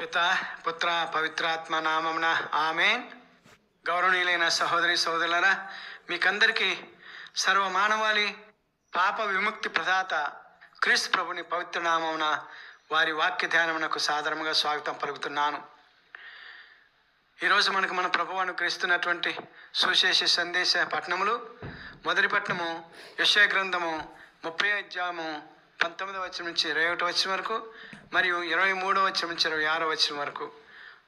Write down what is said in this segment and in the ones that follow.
పిత పుత్ర పవిత్రాత్మ నామమున ఆమెన్. గౌరవనీయులైన సహోదరి సహోదరులరా మీకందరికీ సర్వ మానవాళి పాప విముక్తి ప్రదాత క్రీస్తు ప్రభుని పవిత్ర నామమున వారి వాక్య ధ్యానమునకు సాధారణంగా స్వాగతం పలుకుతున్నాను. ఈరోజు మనకు మన ప్రభు అనుగ్రహిస్తున్నటువంటి సుశేష సందేశ పట్టణములు. మొదటి పట్టణము యశయ గ్రంథము ముప్పై అధ్యాయము పంతొమ్మిదవ వచ్చిన నుంచి ఇరవై ఒకటి వచ్చిన వరకు మరియు ఇరవై మూడవ వచ్చిన నుంచి ఇరవై ఆరో వచ్చిన వరకు.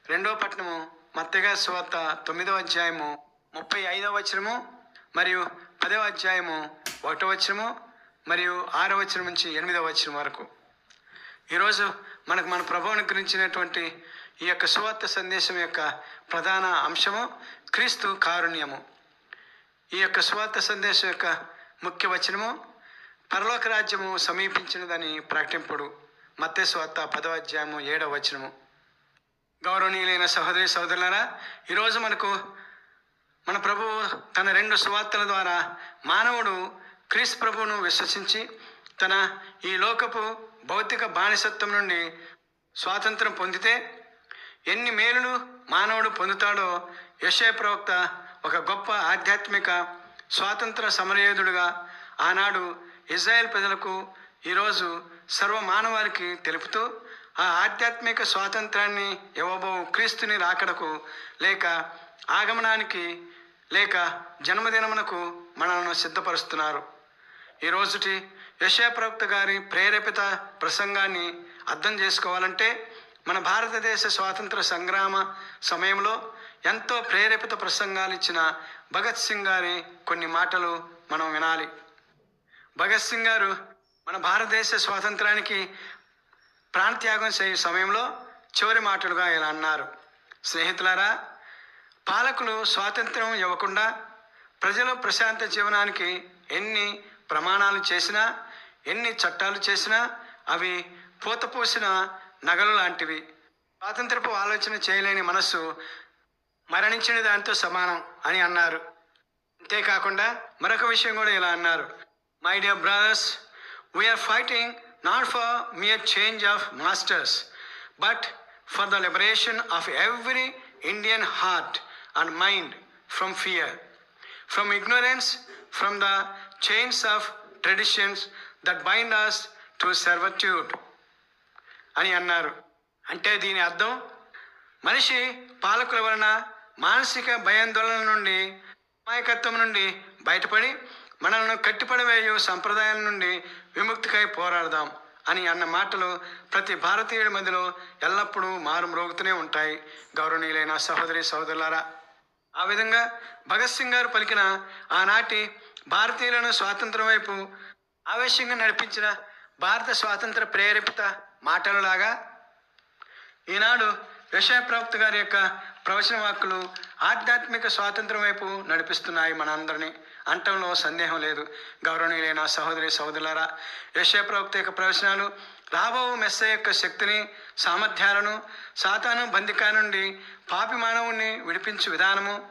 రెండవ పట్టణము మత్తగా సువార్త తొమ్మిదవ అధ్యాయము ముప్పై ఐదవ వచనము మరియు పదవ అధ్యాయము ఒకటో వచనము మరియు ఆరో వచనం నుంచి ఎనిమిదవ వచనం వరకు. ఈరోజు మనకు మన ప్రభువుని గురించినటువంటి ఈ యొక్క సువార్త సందేశం యొక్క ప్రధాన అంశము క్రీస్తు కారుణ్యము. ఈ యొక్క సువార్త సందేశం యొక్క ముఖ్య వచనము పరలోక రాజ్యము సమీపించినదని ప్రకటింపుడు మత్తే పదవ అధ్యాయము ఏడవ వచనము. గౌరవనీయులైన సహోదరి సహోదరులారా ఈరోజు మనకు మన ప్రభువు తన రెండు సువార్తల ద్వారా మానవుడు క్రీస్ ప్రభువును విశ్వసించి తన ఈ లోకపు భౌతిక బానిసత్వం నుండి స్వాతంత్రం పొందితే ఎన్ని మేలులు మానవుడు పొందుతాడో యశయ ప్రవక్త ఒక గొప్ప ఆధ్యాత్మిక స్వాతంత్ర సమరయోధుడుగా ఆనాడు ఇజ్రాయెల్ ప్రజలకు ఈరోజు సర్వ మానవాళికి తెలుపుతూ ఆ ఆధ్యాత్మిక స్వాతంత్రాన్ని ఇవ్వబో క్రీస్తుని రాకడకు లేక ఆగమనానికి లేక జన్మదినమునకు మనల్ని సిద్ధపరుస్తున్నారు. ఈ రోజుటి యశా గారి ప్రేరేపిత ప్రసంగాన్ని అర్థం చేసుకోవాలంటే మన భారతదేశ స్వాతంత్ర సంగ్రామ సమయంలో ఎంతో ప్రేరేపిత ప్రసంగాలు ఇచ్చిన భగత్ సింగ్ గారి కొన్ని మాటలు మనం వినాలి. భగత్ సింగ్ గారు మన భారతదేశ స్వాతంత్రానికి ప్రాణత్యాగం చేయ సమయంలో చివరి మాటలుగా ఇలా అన్నారు. స్నేహితులారా పాలకులు స్వాతంత్రం ఇవ్వకుండా ప్రజలు ప్రశాంత జీవనానికి ఎన్ని ప్రమాణాలు చేసినా ఎన్ని చట్టాలు చేసినా అవి పూతపోసిన నగలు లాంటివి. స్వాతంత్రపు ఆలోచన చేయలేని మనస్సు మరణించిన దానితో సమానం అని అన్నారు. అంతేకాకుండా మరొక విషయం కూడా ఇలా అన్నారు. My dear brothers we are fighting not for mere change of masters but for the liberation of every Indian heart and mind from fear from ignorance from the chains of traditions that bind us to servitude అని అన్నారు. అంటే దీని అర్థం మనిషి పాలకుల వలన మానసిక భయాందోళన నుండి అమాయకత్వం నుండి బయటపడి మనల్ని కట్టిపడవేయు సంప్రదాయాల నుండి విముక్తికై పోరాడదాం అని అన్న మాటలు ప్రతి భారతీయుడి మధ్యలో ఎల్లప్పుడూ మారుమ్రోగుతూనే ఉంటాయి. గౌరవనీయులైన సహోదరి సహోదరులారా ఆ విధంగా భగత్ సింగ్ గారు పలికిన ఆనాటి భారతీయులను స్వాతంత్రం వైపు ఆవేశంగా నడిపించిన భారత స్వాతంత్ర ప్రేరేపిత మాటలలాగా ఈనాడు యశయ గారి యొక్క ప్రవచన వాక్కులు ఆధ్యాత్మిక స్వాతంత్రం వైపు నడిపిస్తున్నాయి మనందరినీ. అంటంలో సందేహం లేదు. గౌరవనీయులైన సహోదరి సహోదరులారా యశ్వ ప్రవక్త యొక్క ప్రవచనాలు రాబో మెస్స యొక్క శక్తిని సామర్థ్యాలను సాతాను బంధికా నుండి పాపి మానవుణ్ణి విడిపించు విధానము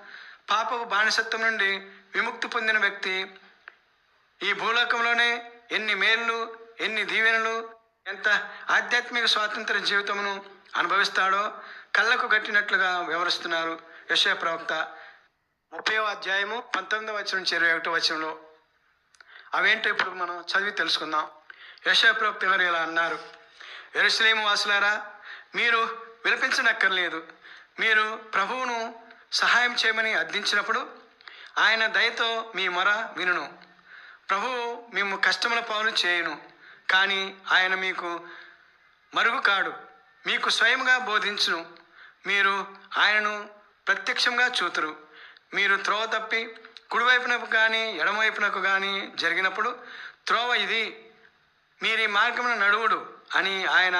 పాపపు బానిసత్వం నుండి విముక్తి పొందిన వ్యక్తి ఈ భూలోకంలోనే ఎన్ని మేళ్ళు ఎన్ని దీవెనలు ఎంత ఆధ్యాత్మిక స్వాతంత్ర జీవితమును అనుభవిస్తాడో కళ్ళకు కట్టినట్లుగా వివరిస్తున్నారు యశయ ప్రవక్త. ముప్పైవ అధ్యాయము పంతొమ్మిదవ వచనం నుంచి ఇరవై ఒకటో వచనంలో. అవేంటో ఇప్పుడు మనం చదివి తెలుసుకుందాం. యశయ ప్రవక్త గారు ఇలా అన్నారు. ఎరుసలేము వాసులారా మీరు విలపించనక్కర్లేదు. మీరు ప్రభువును సహాయం చేయమని అర్థించినప్పుడు ఆయన దయతో మీ మొర వినును. ప్రభువు మేము కష్టముల పాలు చేయును కానీ ఆయన మీకు మరుగు కాడు మీకు స్వయంగా బోధించును. మీరు ఆయనను ప్రత్యక్షంగా చూతురు. మీరు త్రోవ తప్పి కుడివైపునకు కానీ ఎడమవైపునకు కానీ జరిగినప్పుడు త్రోవ ఇది. మీరు ఈ మార్గమున నడువుడు అని ఆయన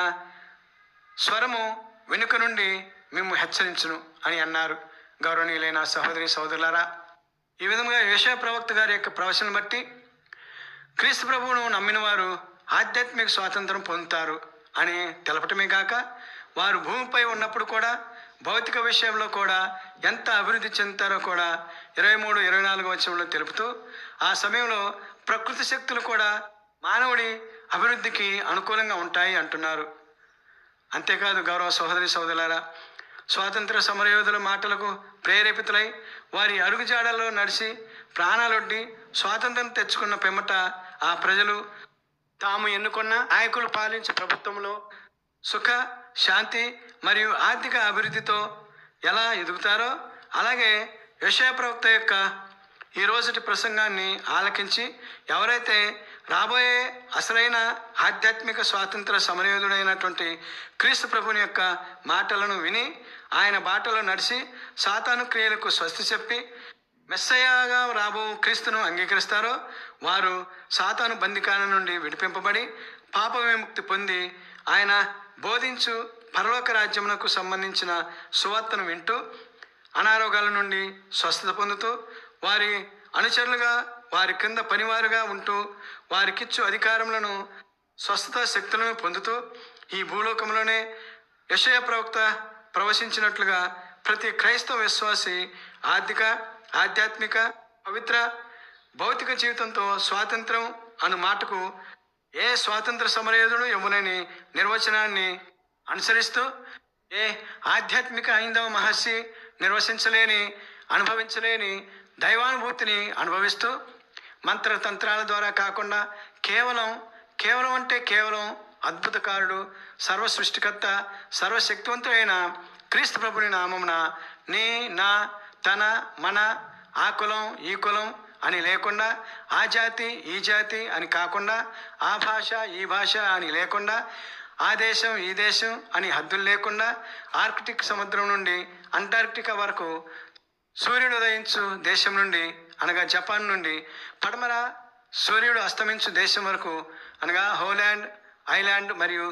స్వరము వెనుక నుండి మేము హెచ్చరించును అని అన్నారు. గౌరవనీయులైన సహోదరి సహోదరులారా ఈ విధంగా యేషయ ప్రవక్త గారి యొక్క ప్రవచనం బట్టి క్రీస్తు ప్రభువును నమ్మిన వారు ఆధ్యాత్మిక స్వాతంత్రం పొందుతారు అని తెలపటమే కాక వారు భూమిపై ఉన్నప్పుడు కూడా భౌతిక విషయంలో కూడా ఎంత అభివృద్ధి చెందుతారో కూడా ఇరవై మూడు ఇరవై నాలుగు వచ్చంలో తెలుపుతూ ఆ సమయంలో ప్రకృతి శక్తులు కూడా మానవుడి అభివృద్ధికి అనుకూలంగా ఉంటాయి అంటున్నారు. అంతేకాదు గౌరవ సహోదరి సోదరులారా స్వాతంత్ర సమరయోధుల మాటలకు ప్రేరేపితులై వారి అడుగుజాడల్లో నడిచి ప్రాణాలొడ్డి స్వాతంత్రం తెచ్చుకున్న పిమ్మట ఆ ప్రజలు తాము ఎన్నుకున్న నాయకులు పాలించే ప్రభుత్వంలో సుఖ శాంతి మరియు ఆర్థిక అభివృద్ధితో ఎలా ఎదుగుతారో అలాగే యశయ ప్రవక్త యొక్క ఈ రోజుటి ప్రసంగాన్ని ఆలకించి ఎవరైతే రాబోయే అసలైన ఆధ్యాత్మిక స్వాతంత్ర సమరయోధుడైనటువంటి క్రీస్తు ప్రభుని యొక్క మాటలను విని ఆయన బాటలో నడిచి సాతాను క్రియలకు స్వస్తి చెప్పి మెస్సయ్యగా రాబో క్రీస్తును అంగీకరిస్తారో వారు సాతాను బందికాల నుండి విడిపింపబడి పాప విముక్తి పొంది ఆయన బోధించు పరలోక రాజ్యమునకు సంబంధించిన సువార్తను వింటూ అనారోగ్యాల నుండి స్వస్థత పొందుతూ వారి అనుచరులుగా వారి కింద పనివారుగా ఉంటూ వారికిచ్చు అధికారములను స్వస్థత శక్తులను పొందుతూ ఈ భూలోకంలోనే యశయ ప్రవక్త ప్రవశించినట్లుగా ప్రతి క్రైస్తవ విశ్వాసి ఆర్థిక ఆధ్యాత్మిక పవిత్ర భౌతిక జీవితంతో స్వాతంత్రం అను మాటకు ఏ స్వాతంత్ర సమరయోధుడు యమునని నిర్వచనాన్ని అనుసరిస్తూ ఏ ఆధ్యాత్మిక హైందవ మహర్షి నిర్వచించలేని అనుభవించలేని దైవానుభూతిని అనుభవిస్తూ మంత్రతంత్రాల ద్వారా కాకుండా కేవలం కేవలం అంటే కేవలం అద్భుతకారుడు సర్వ సృష్టికర్త సర్వశక్తివంతుడైన క్రీస్తు ప్రభుని నామమున నీ నా తన మన ఆ కులం ఈ కులం అని లేకుండా ఆ జాతి ఈ జాతి అని కాకుండా ఆ భాష ఈ భాష అని లేకుండా ఆ దేశం ఈ దేశం అని హద్దులు లేకుండా ఆర్కిటిక్ సముద్రం నుండి అంటార్క్టికా వరకు సూర్యుడు ఉదయించు దేశం నుండి అనగా జపాన్ నుండి పడమర సూర్యుడు అస్తమించు దేశం వరకు అనగా హోలాండ్ ఐలాండ్ మరియు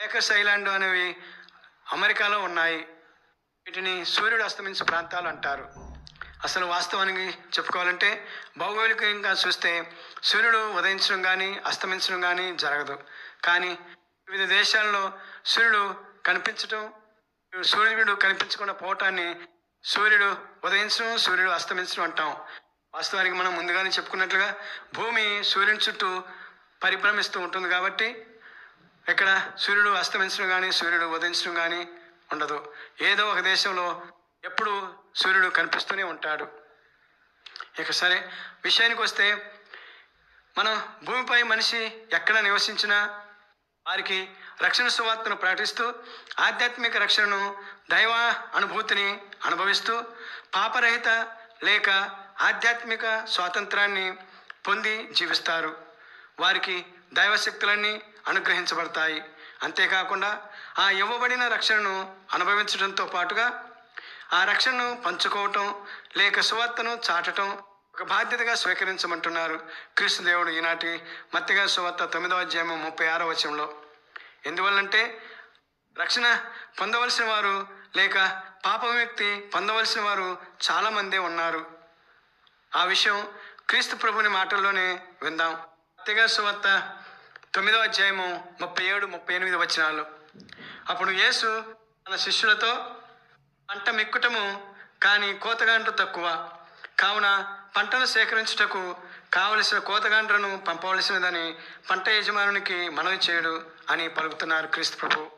ఏకస్ ఐలాండ్ అనేవి అమెరికాలో ఉన్నాయి. వీటిని సూర్యుడు అస్తమించు ప్రాంతాలు అంటారు. అసలు వాస్తవానికి చెప్పుకోవాలంటే భౌగోళికంగా చూస్తే సూర్యుడు ఉదయించడం కానీ అస్తమించడం కానీ జరగదు. కానీ వివిధ దేశాల్లో సూర్యుడు కనిపించడం సూర్యుడు కనిపించకుండా పోవటాన్ని సూర్యుడు ఉదయించడం సూర్యుడు అస్తమించడం అంటాం. వాస్తవానికి మనం ముందుగానే చెప్పుకున్నట్లుగా భూమి సూర్యుని చుట్టూ పరిభ్రమిస్తూ ఉంటుంది కాబట్టి ఇక్కడ సూర్యుడు అస్తమించడం కానీ సూర్యుడు ఉదయించడం కానీ ఉండదు. ఏదో ఒక దేశంలో ఎప్పుడు సూర్యుడు కనిపిస్తూనే ఉంటాడు. ఇక సరే విషయానికి వస్తే మనం భూమిపై మనిషి ఎక్కడ నివసించినా వారికి రక్షణ సువార్తను ప్రకటిస్తూ ఆధ్యాత్మిక రక్షణను దైవ అనుభూతిని అనుభవిస్తూ పాపరహిత లేక ఆధ్యాత్మిక స్వాతంత్రాన్ని పొంది జీవిస్తారు. వారికి దైవశక్తులన్నీ అనుగ్రహించబడతాయి. అంతేకాకుండా ఆ ఇవ్వబడిన రక్షణను అనుభవించడంతో పాటుగా ఆ రక్షణను పంచుకోవటం లేక సువార్తను చాటటం ఒక బాధ్యతగా స్వీకరించమంటున్నారు క్రీస్తు దేవుడు ఈనాటి మత్తిగా సువార్త తొమ్మిదవ అధ్యాయం ముప్పై ఆరో వచనంలో. ఎందువల్లంటే రక్షణ పొందవలసిన వారు లేక పాప వ్యక్తి పొందవలసిన వారు చాలామందే ఉన్నారు. ఆ విషయం క్రీస్తు ప్రభుని మాటల్లోనే విందాం. మత్తయి సువార్త తొమ్మిదో అధ్యాయము ముప్పై ఏడు ముప్పై ఎనిమిది వచనాలు. అప్పుడు యేసు తన శిష్యులతో మెక్కుటము కానీ కోతగాండ్రు తక్కువ. కావున పంటను సేకరించుటకు కావలసిన కోతగాండ్రను పంపవలసినదని పంట యజమానునికి మనవి చేయడు అని పలుకుతున్నారు క్రీస్తు ప్రభు.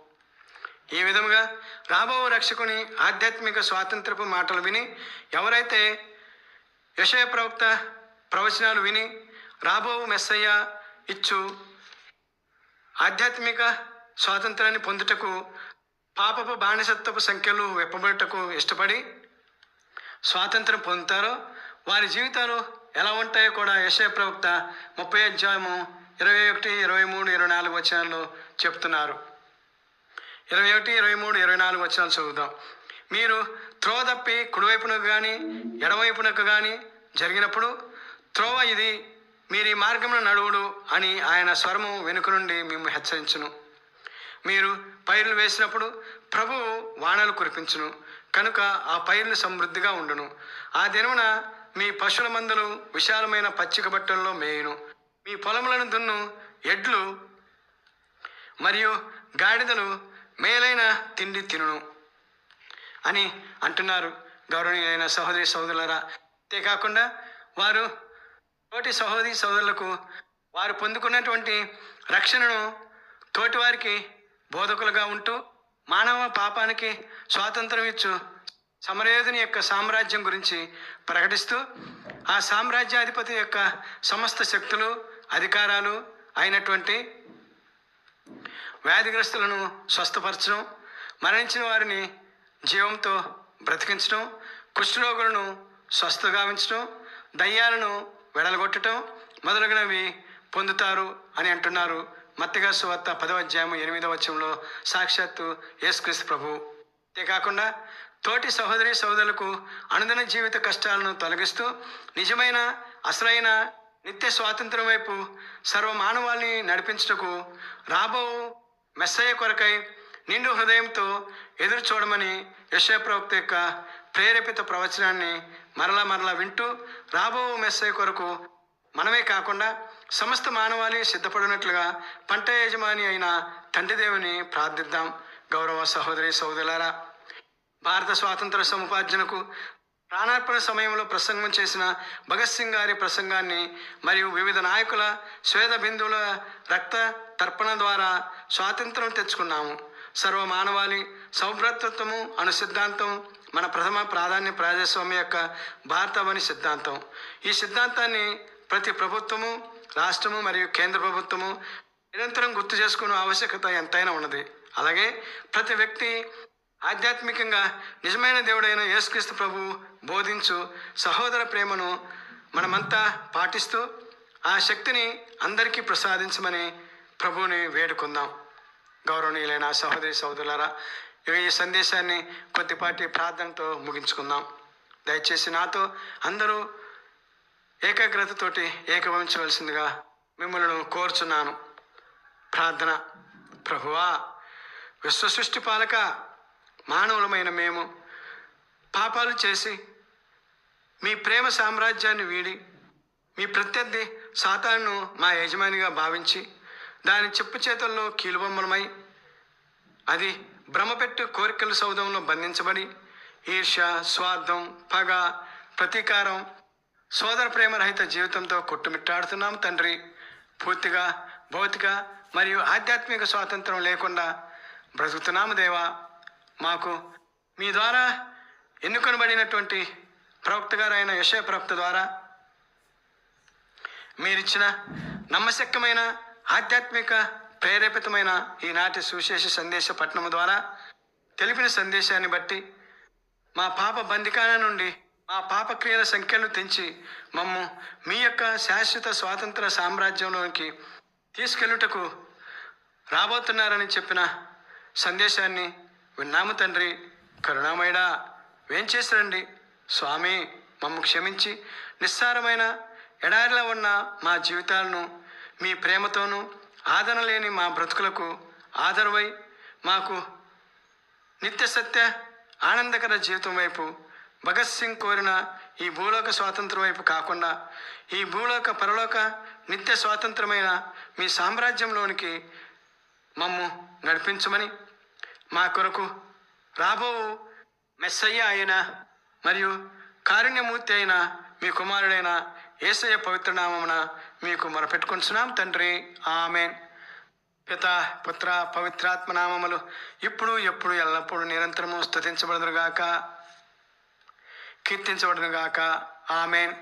ఈ విధముగా రాబో రక్షకుని ఆధ్యాత్మిక స్వాతంత్రపు మాటలు విని ఎవరైతే యశయ ప్రవక్త ప్రవచనాలు విని రాబో మెస్సయ్య ఇచ్చు ఆధ్యాత్మిక స్వాతంత్రాన్ని పొందుటకు పాపపు బానిసత్వపు సంఖ్యలు వెప్పబడుటకు ఇష్టపడి స్వాతంత్రం పొందుతారో వారి జీవితాలు ఎలా ఉంటాయో కూడా యశయ ప్రవక్త ముప్పై అధ్యాయము ఇరవై ఒకటి ఇరవై మూడు ఇరవై నాలుగు వచనాల్లో చెప్తున్నారు. ఇరవై ఒకటి ఇరవై మూడు ఇరవై నాలుగు వచనాలు చదువుదాం. మీరు త్రోవ తప్పి కుడివైపునకు కానీ ఎడవైపునకు కానీ జరిగినప్పుడు త్రోవ ఇది మీరు ఈ మార్గమున నడువుడు అని ఆయన స్వరము వెనుక నుండి మేము హెచ్చరించును. మీరు పైర్లు వేసినప్పుడు ప్రభువు వానలు కురిపించును. కనుక ఆ పైర్లు సమృద్ధిగా ఉండును. ఆ దినమున మీ పశువుల మందలు విశాలమైన పచ్చిక బట్టల్లో మేయును. మీ పొలములను దున్ను. ఎడ్లు మరియు గాడిదలు మేలైన తిండి తినును అని అంటున్నారు గౌరవనీయులైన సహోదరి సహోదరులరా. అంతేకాకుండా వారు తోటి సహోదరి సహోదరులకు వారు పొందుకున్నటువంటి రక్షణను తోటివారికి బోధకులుగా ఉంటూ మానవ పాపానికి స్వాతంత్రం ఇచ్చు సమరయోధుని యొక్క సామ్రాజ్యం గురించి ప్రకటిస్తూ ఆ సామ్రాజ్యాధిపతి యొక్క సమస్త శక్తులు అధికారాలు అయినటువంటి వ్యాధిగ్రస్తులను స్వస్థపరచడం మరణించిన వారిని జీవంతో బ్రతికించడం కుష్ఠరోగులను స్వస్థగావించడం దయ్యాలను వెడలగొట్టడం మొదలగునవి పొందుతారు అని అంటున్నారు మత్తిగా సువార్త పదవ అధ్యాయం ఎనిమిదవ వచ్చంలో సాక్షాత్తు యేసుక్రీస్తు ప్రభు. అంతేకాకుండా తోటి సహోదరి సహోదరులకు అనుదిన జీవిత కష్టాలను తొలగిస్తూ నిజమైన అసలైన నిత్య స్వాతంత్రం వైపు సర్వమానవాన్ని నడిపించుటకు రాబో మెస్సయ్య కొరకై నిండు హృదయంతో ఎదురు చూడమని యశయ ప్రవక్త యొక్క ప్రేరేపిత ప్రవచనాన్ని మరలా మరలా వింటూ రాబో మెస్సయ్య కొరకు మనమే కాకుండా సమస్త మానవాళి సిద్ధపడినట్లుగా పంట యజమాని అయిన తండ్రి దేవుని ప్రార్థిద్దాం. గౌరవ సహోదరి సహోదరులారా భారత స్వాతంత్ర సముపార్జనకు ప్రాణార్పణ సమయంలో ప్రసంగం చేసిన భగత్ సింగ్ గారి ప్రసంగాన్ని మరియు వివిధ నాయకుల స్వేద బిందువుల రక్త తర్పణ ద్వారా స్వాతంత్రం తెచ్చుకున్నాము. సర్వ మానవాళి సౌభ్రతత్వము అను సిద్ధాంతం మన ప్రథమ ప్రాధాన్య ప్రజాస్వామ్య యొక్క భారతమని సిద్ధాంతం. ఈ సిద్ధాంతాన్ని ప్రతి ప్రభుత్వము రాష్ట్రము మరియు కేంద్ర ప్రభుత్వము నిరంతరం గుర్తు చేసుకునే ఆవశ్యకత ఎంతైనా ఉన్నది. అలాగే ప్రతి వ్యక్తి ఆధ్యాత్మికంగా నిజమైన దేవుడైన యేసుక్రీస్తు ప్రభు బోధించు సహోదర ప్రేమను మనమంతా పాటిస్తూ ఆ శక్తిని అందరికీ ప్రసాదించమని ప్రభువుని వేడుకుందాం. గౌరవనీయులైన సహోదరి సహోదరులారా ఇక ఈ సందేశాన్ని కొద్దిపాటి ప్రార్థనతో ముగించుకుందాం. దయచేసి నాతో అందరూ ఏకాగ్రతతోటి ఏకభవించవలసిందిగా మిమ్మల్ని కోరుచున్నాను. ప్రార్థన. ప్రభువా విశ్వసృష్టి పాలక మానవులమైన మేము పాపాలు చేసి మీ ప్రేమ సామ్రాజ్యాన్ని వీడి మీ ప్రత్యర్థి సాతాను మా యజమానిగా భావించి దాని చెప్పు చేతుల్లో కీలుబొమ్మలమై అది భ్రమపెట్టు కోరికల సౌధంలో బంధించబడి ఈర్ష్య స్వార్థం పగ ప్రతీకారం సోదర ప్రేమరహిత జీవితంతో కొట్టుమిట్టాడుతున్నాం తండ్రి. పూర్తిగా భౌతిక మరియు ఆధ్యాత్మిక స్వాతంత్రం లేకుండా బ్రతుకుతున్నాము దేవా. మాకు మీ ద్వారా ఎన్నుకొనబడినటువంటి ప్రవక్త గారైన యశయ ప్రవక్త ద్వారా మీరిచ్చిన నమ్మశక్యమైన ఆధ్యాత్మిక ప్రేరేపితమైన ఈనాటి సువిశేష సందేశ పట్టణము ద్వారా తెలిపిన సందేశాన్ని బట్టి మా పాప బందికాన నుండి మా పాపక్రియల సంఖ్యను తెంచి మమ్ము మీ యొక్క శాశ్వత స్వాతంత్ర సామ్రాజ్యంలోనికి తీసుకెళ్ళుటకు రాబోతున్నారని చెప్పిన సందేశాన్ని విన్నాము తండ్రి. కరుణామయుడా వేంచేసిరండి స్వామి మమ్ము క్షమించి నిస్సారమైన ఎడారిలో ఉన్న మా జీవితాలను మీ ప్రేమతోనూ ఆదరణ లేని మా బ్రతుకులకు ఆదరవై మాకు నిత్య సత్య ఆనందకర జీవితం వైపు భగత్ సింగ్ కోరిన ఈ భూలోక స్వాతంత్రం వైపు కాకుండా ఈ భూలోక పరలోక నిత్య స్వాతంత్రమైన మీ సామ్రాజ్యంలోనికి మమ్ము నడిపించమని మా కొరకు రాబో మెస్సయ్య అయిన మరియు కారుణ్యమూర్తి అయిన మీ కుమారుడైన ఏసయ్య పవిత్ర నామమున మీకు మొరపెట్టుకుంటున్నాం తండ్రి. ఆమెన్. పిత పుత్ర పవిత్రాత్మ నామములు ఇప్పుడు ఎప్పుడు ఎల్లప్పుడూ నిరంతరము స్తుతించబడుదురుగాక కీర్తించబడునుగాక. ఆమెన్.